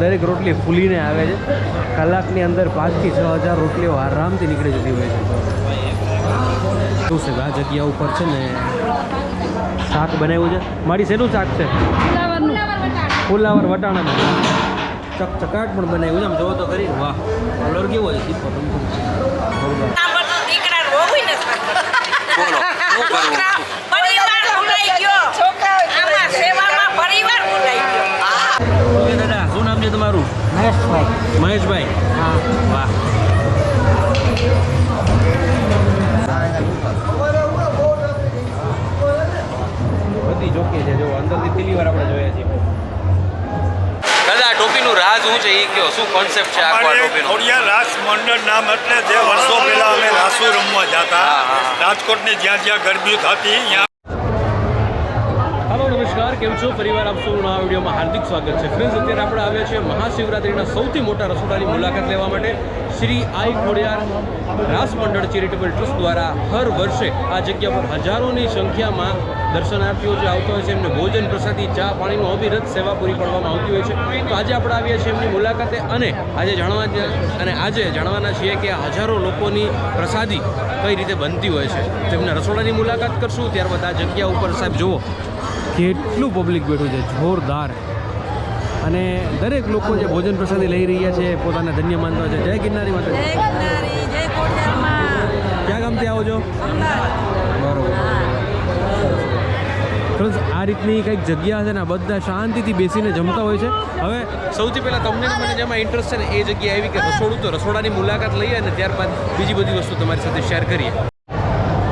દરેક રોટલી ફૂલીને આવે છે. કલાકની અંદર પાંચથી છ હજાર રોટલીઓ આરામથી નીકળી જતી હોય છે. શું છે? આ જગ્યા ઉપર છે ને શાક બનાવ્યું છે. મારી શેનું શાક છે? ફુલાવર વટાણાનું. ચકચકાટ પણ બનાવ્યું છે. આમ જોવો તો કરી વાહ. કલર કેવો છે? રાજ શું છે એ કયો? શું કોન્સેપ્ટ છે આખો ટોપીનો ખોડિયાર રાસ મંડળ નામ એટલે જે વર્ષો પહેલા અમે રાસો રમવા જતા. રાજકોટની જ્યાં જ્યાં ગરબી થતી ત્યાં હાલો નમસ્કાર. કેમ છો? પરિવાર આપ સૌનું આ વિડીયોમાં હાર્દિક સ્વાગત છે. ફ્રેન્ડ્સ અત્યારે આપણે આવ્યા છીએ મહાશિવરાત્રિના સૌથી મોટા રસોડાની મુલાકાત લેવા માટે શ્રી આઈ ખોડિયાર રાસ મંડળ ચેરિટેબલ ટ્રસ્ટ દ્વારા. હર વર્ષે આ જગ્યા પર હજારોની સંખ્યામાં દર્શનાર્થીઓ જે આવતા હોય છે એમને ભોજન પ્રસાદી ચા પાણીનું અવિરત સેવા પૂરી પાડવામાં આવતી હોય છે. તો આજે આપણે આવ્યા છીએ એમની મુલાકાતે અને આજે જાણવા અને આજે જાણવાના છીએ કે હજારો લોકોની પ્રસાદી કઈ રીતે બનતી હોય છે. તેમને રસોડાની મુલાકાત કરશું ત્યારબાદ આ જગ્યા ઉપર સાહેબ જુઓ. કેટલું પબ્લિક બેઠું છે જોરદાર. અને દરેક લોકો જે ભોજન પ્રસાદી લઈ રહ્યા છે પોતાને ધન્ય માનતા છે. જય ગિરનારી માતા ક્યાં ગામથી આવો છો? બરોબર. Friends, આ રીતની કંઈક જગ્યા છે ને બધા શાંતિથી બેસીને જમતા હોય છે. હવે સૌથી પહેલાં તમને મને જેમાં ઇન્ટરેસ્ટ છે ને એ જગ્યા એવી કે રસોડું તો રસોડાની મુલાકાત લઈએ અને ત્યારબાદ બીજી બધી વસ્તુ તમારી સાથે શેર કરીએ.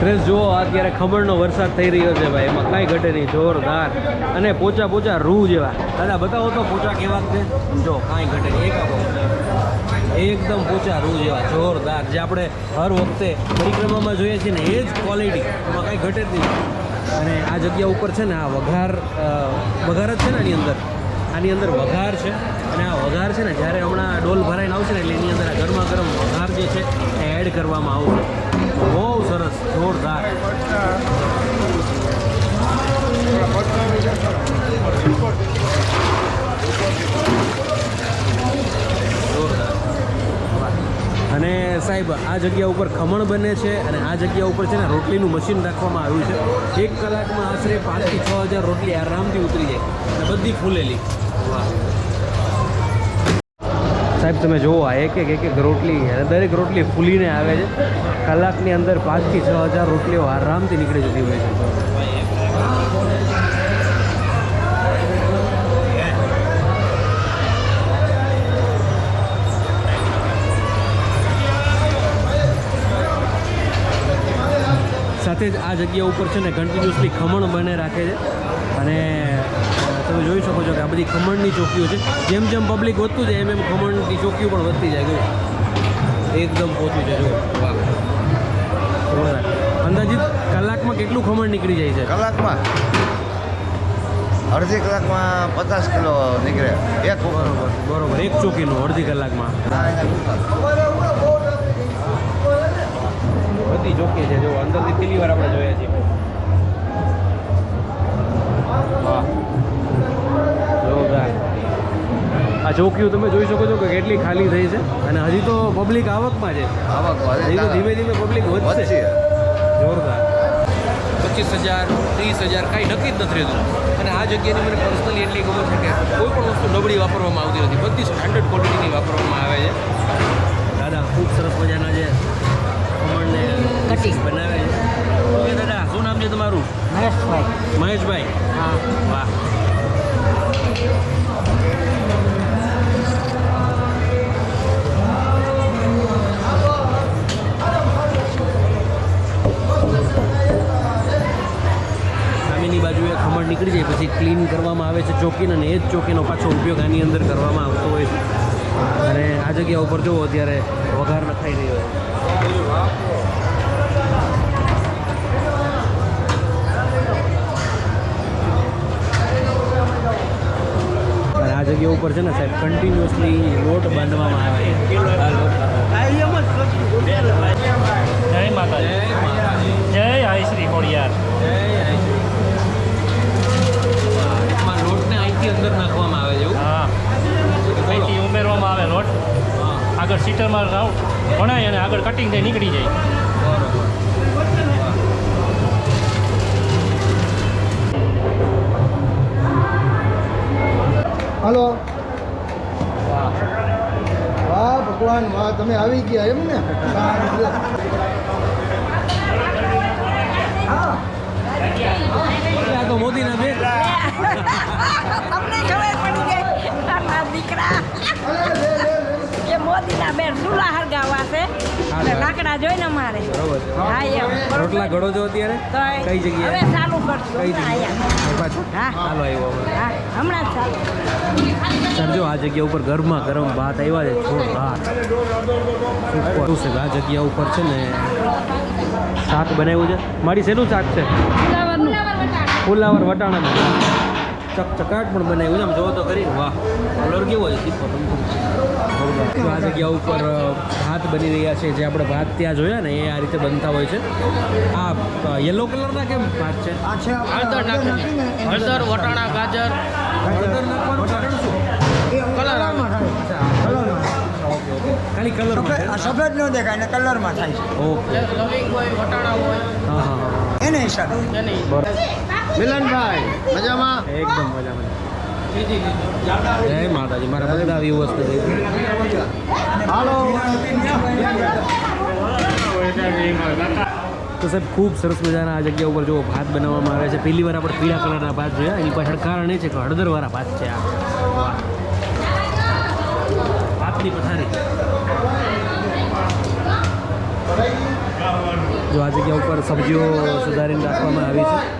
ફ્રેન્ડ્સ જુઓ અત્યારે ખમણનો વરસાદ થઈ રહ્યો છે ભાઈ. એમાં કાંઈ ઘટે નહીં જોરદાર. અને પોચા પોચા રૂ જેવા. દાદા બતાવો તો પોચા કેવા છે? જો કાંઈ ઘટે નહીં. એક એકદમ પોચા રૂ જેવા જોરદાર. જે આપણે હર વખતે પરિક્રમામાં જોઈએ છીએ ને એ જ ક્વોલિટી એમાં કાંઈ ઘટે જ નહીં. અને આ જગ્યા ઉપર છે ને આ વઘાર વઘાર જ છે ને આની અંદર? આની અંદર વઘાર છે. અને આ વઘાર છે ને જ્યારે હમણાં ડોલ ભરાઈને આવશે ને એટલે એની અંદર આ ગરમા ગરમ વઘાર જે છે એ એડ કરવામાં આવશે. બહુ સરસ જોરદાર જોરદાર. અને સાહેબ, આ જગ્યા ઉપર ખમણ બને છે અને આ જગ્યા ઉપર છે ને રોટલીનું મશીન રાખવામાં આવ્યું છે. એક કલાકમાં આશરે પાંચથી છ હજાર રોટલી આરામથી ઉતરી જાય અને બધી ફૂલેલી. વાહ. સાહેબ, તમે જુઓ, આ એક એક એક એક રોટલી દરેક રોટલી ફૂલીને આવે છે. કલાકની અંદર પાંચથી છ હજાર રોટલીઓ આરામથી નીકળી જતી હોય છે. આ જગ્યા ઉપર છે ને કન્ટિન્યુઅસલી ખમણ બને રાખે છે. અને તમે જોઈ શકો છો કે આ બધી ખમણની ચોકીઓ છે. જેમ જેમ પબ્લિક વધતું જાય એમ એમ ખમણની ચોકીઓ પણ વધતી જાય. એકદમ પહોંચ્યું છે જો. અંદાજિત કલાકમાં કેટલું ખમણ નીકળી જાય છે? કલાકમાં? અડધી કલાકમાં પચાસ કિલો નીકળે. એક બરોબર. એક ચોકીનું અડધી કલાકમાં. બધી ચોખ્ખી છે. જો અંદરથી પહેલી વાર આપણે જોયા છીએ. જોરદાર. આ ચોકીઓ તમે જોઈ શકો છો કે કેટલી ખાલી થઈ છે. અને હજી તો પબ્લિક આવકમાં છે. આવક હજી તો ધીમે ધીમે પબ્લિક વધશે. જોરદાર. પચીસ હજાર ત્રીસ હજાર કાંઈ નક્કી જ નથી રહેતું. અને આ જગ્યાની મને પર્સનલી એટલી ખબર છે કે કોઈ પણ વસ્તુ નબળી વાપરવામાં આવતી નથી. બધી સ્ટાન્ડર્ડ ક્વોલિટીની વાપરવામાં આવે છે. સામેની બાજુએ ખમણ નીકળી જાય પછી ક્લીન કરવામાં આવે છે ચોકીને અને એ જ ચોકીનો પાછો ઉપયોગ આની અંદર કરવામાં આવતો હોય છે. અને આ જગ્યા ઉપર જુઓ અત્યારે વઘાર નખાઈ રહ્યો છે. આ જગ્યા ઉપર છે ને સાહેબ કન્ટિન્યુઅસલી લોટ બાંધવામાં આવે છે. જય માતાજી. જય આઈ શ્રી ખોડિયાર એમાં લોટને અહીંથી અંદર નાખવામાં આવે છે એવું? હા. તો આવે લોટ. આગળ સીટરમાં રાવ ભણાય અને આગળ કટિંગ થઈ નીકળી જાય. હલો. વાહ ભગવાન વાહ તમે આવી ગયા એમ ને? આ તો મોદીના બેન તમને ખબર પડી ગઈ મારા દીકરા. એ મોદીના બેન ચૂલા હરગાવા છે. એટલે લાકડા જોઈને મારે. હા એમ. રોટલા ઘડો છો અત્યારે? તો કઈ જગ્યાએ? હવે ચાલુ કરશું. કઈ જગ્યાએ? પાછું. હા. ચાલો આવ્યો હા હમણાં ચાલુ. સર આ જગ્યા ઉપર ગરમા ગરમ ભાત આવ્યા છે છોડ સુપર. શું છે? આ જગ્યા ઉપર છે ને શાક બનાવ્યું છે. મારી શેનું શાક છે? ફુલાવર વટાણાનું. ચકચકાટ પણ બનાવ્યું છે. આમ જોવો તો કરી વાહ કલર કેવો છે? આ જગ્યા ઉપર ભાત બની રહ્યા છે. જે આપણે ભાત ત્યાં જોયા ને એ આ રીતે બનતા હોય છે. આ યલો કલરના કેમ ભાત છે? હળદર નાખીને હળદર વટાણા ગાજર. હળદર નાખવાનું? કારણ શું? ઓકે ખાલી કલર સફેદ આ સફેદ ન દેખાય ને કલરમાં થાય છે. ઓકે. લવિંગ હોય વટાણા હોય. હા હા હા. એને હિસાબે. એની મિલનભાઈ મજામાં? એકદમ મજામાં. જય માતાજી મારા બધા વ્યૂઅર્સ હાલો. તો સાહેબ ખૂબ સરસ મજાના આ જગ્યા ઉપર જો ભાત બનાવવામાં આવે છે. પહેલી વાર આપણે પીળા કલરના ભાત જોયા. એની પાછળ કારણ એ છે કે હળદરવાળા ભાત છે આ. ભાતની પથારી. જો આ જગ્યા ઉપર સબ્જીઓ સુધારીને રાખવામાં આવી છે.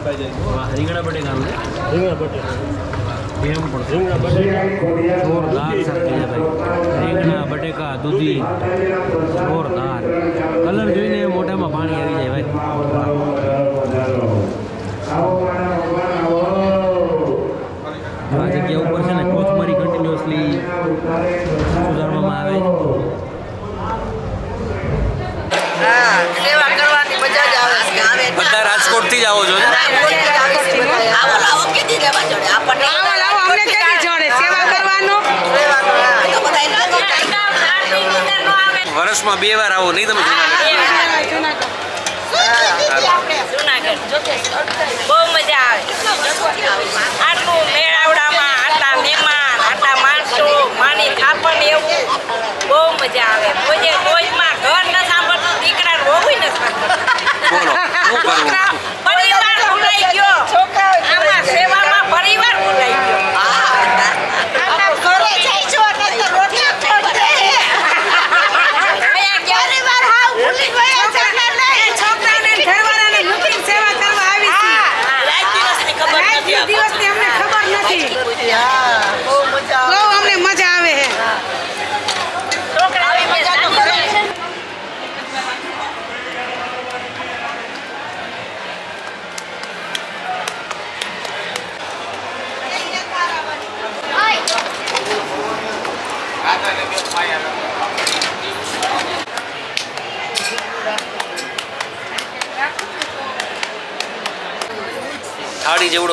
રીંગણા બટેકા રીંગણા બટેકા જોરદાર છે ભાઈ રીંગણા બટેકા દૂધી જોરદાર કલર જોઈને મોઢામાં પાણી આવી જાય ભાઈ આ જગ્યા ઉપર છે ને કોથમરી કન્ટિન્યુઅસલી સુધારવામાં આવે છે સેવા કરવાની મજા જ આવે છે આવે બધા રાજકોટથી જ આવો છો વર્ષમાં બે વાર આવો, નહીં તમે બહુ મજા આવે. આટલું મેળાવડામાં, આટલા મહેમાન, આટલા માણસો, માની થાપણ એવું. બહુ મજા આવે. ครับ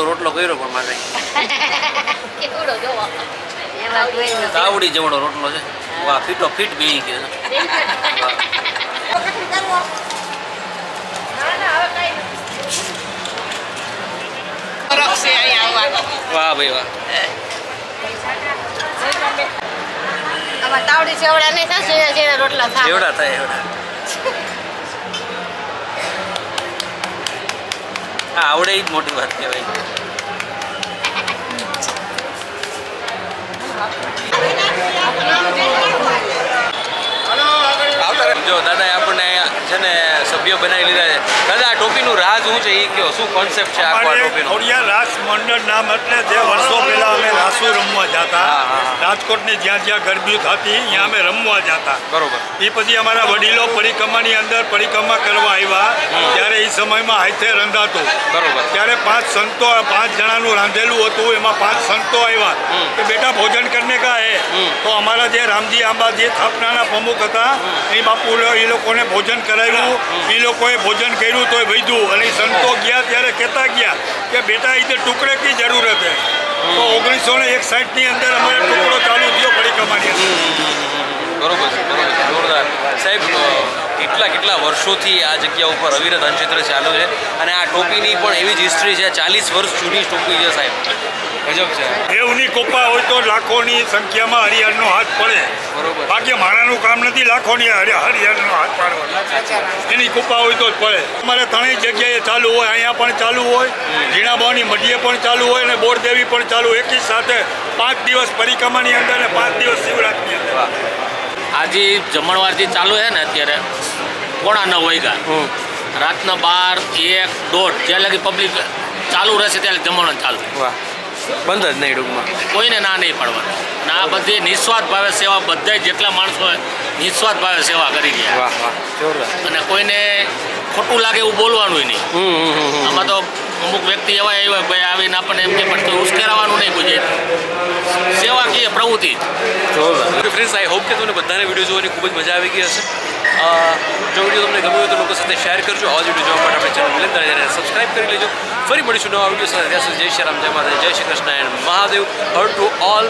રોટલો કર્યો પણ મારે. તાવડી જેવડો રોટલો છે. વાહ ફીટો ફીટ બેહી ગયો. વાહ ભાઈ વાહ. તાવડી સેવડા નહીં થાય ઝીણા રોટલા થાય. એવડા થાય એવડા હા આવડે જ મોટી વાત કહેવાય. જો દાદા આપણને છે ને સભ્ય બનાવી લીધા છે. દાદા આ ટોપીનું રાજ શું છે? એ કયો શું કોન્સેપ્ટ છે આ ટોપીનો? ખોડિયાર રાસ મંડળ નામ એટલે જે વર્ષો પહેલા અમે રાસુ રમવા જતા. રાજકોટની જ્યાં જ્યાં ગરબી થતી ત્યાં અમે રમવા જતા. બરોબર. એ પછી અમારા વડીલો પરિક્રમાની અંદર પરિક્રમા કરવા આવ્યા. ત્યારે એ સમયમાં હાથે રંધાતું. બરોબર. ત્યારે પાંચ સંતો પાંચ જણાનું રાંધેલું હતું. એમાં પાંચ સંતો આવ્યા. કે બેટા ભોજન કરને કા હે? તો અમારા જે રામજી આંબા જે સ્થાપનાના પ્રમુખ હતા એ બાપુ એ લોકોને ભોજન કરાવ્યું. એ લોકોએ ભોજન કર્યું તોય વૈધું અને સંતો ગયા ત્યારે કહેતા ગયા કે બેટા એ ટુકડે કી જરૂરત હે? તો ઓગણીસો ને એક ની અંદર અમારે ટુકડો ચાલુ થયો પરિક્રમાની અંદર. બરોબર છે બરોબર છે. જોરદાર. સાહેબ કેટલા કેટલા વર્ષોથી આ જગ્યા ઉપર અવિરત અંચિત્ર ચાલુ છે અને આ ટોપીની પણ એવી જ હિસ્ટ્રી છે, ચાલીસ વર્ષ જૂની ટોપી છે સાહેબ. ગજબ છે. દેવની કૃપા હોય તો લાખોની સંખ્યામાં હરિહરનો હાથ પડે. બરોબર. બાકી મારાનું કામ નથી લાખોની હરિ- હરિહરનો હાથ પાડવાનો એની કૃપા હોય તો જ પડે. અમારે ત્રણેય જગ્યાએ ચાલુ હોય અહીંયા પણ ચાલુ હોય ઝીણાબાની મઢીએ પણ ચાલુ હોય અને બોરદેવી પણ ચાલુ એકી સાથે પાંચ દિવસ પરિક્રમાની અંદર અને પાંચ દિવસ શિવરાત્રિની અંદર. આજે જમણવારથી ચાલુ છે ને અત્યારે? પોણા નવ વાગ્યા. રાતના બાર એક દોઢ. જ્યાં લગી પબ્લિક ચાલુ રહેશે ત્યારે જમણ ચાલુ. વાહ. બંધ જ નહીં ટૂંકમાં કોઈને ના નહીં પાડવાની. ના આ બધી નિસ્વાર્થ ભાવે સેવા બધા જેટલા માણસો નિસ્વાર્થ ભાવે સેવા કરી ગયા વાહ વાહ જોરદાર. અને કોઈને ખોટું લાગે એવું બોલવાનું નહીં. વ્યક્તિ એવા એવા ભાઈ આવીને આપણને એમ કે પણ કોઈ ઉશ્કેરાવાનું નહીં કોઈ સેવાકીય પ્રવૃત્તિ? ફ્રેન્ડ્સ આઈ હોપ કે તમને બધાને વીડિયો જોવાની ખૂબ જ મજા આવી ગઈ હશે. જો વીડિયો તમને ગમ્યો હોય તો લોકો સાથે શેર કરજો. આવા વીડિયો જોવા માટે આપણે ચેનલ વિલંદર ત્યારે સબસ્ક્રાઈબ કરી લેજો. ફરી મળીશું નવા વીડિયો સાથે. જય શ્રી રામ, જય માતા જય શ્રી કૃષ્ણ, એન્ડ મહાદેવ. હર ટુ ઓલ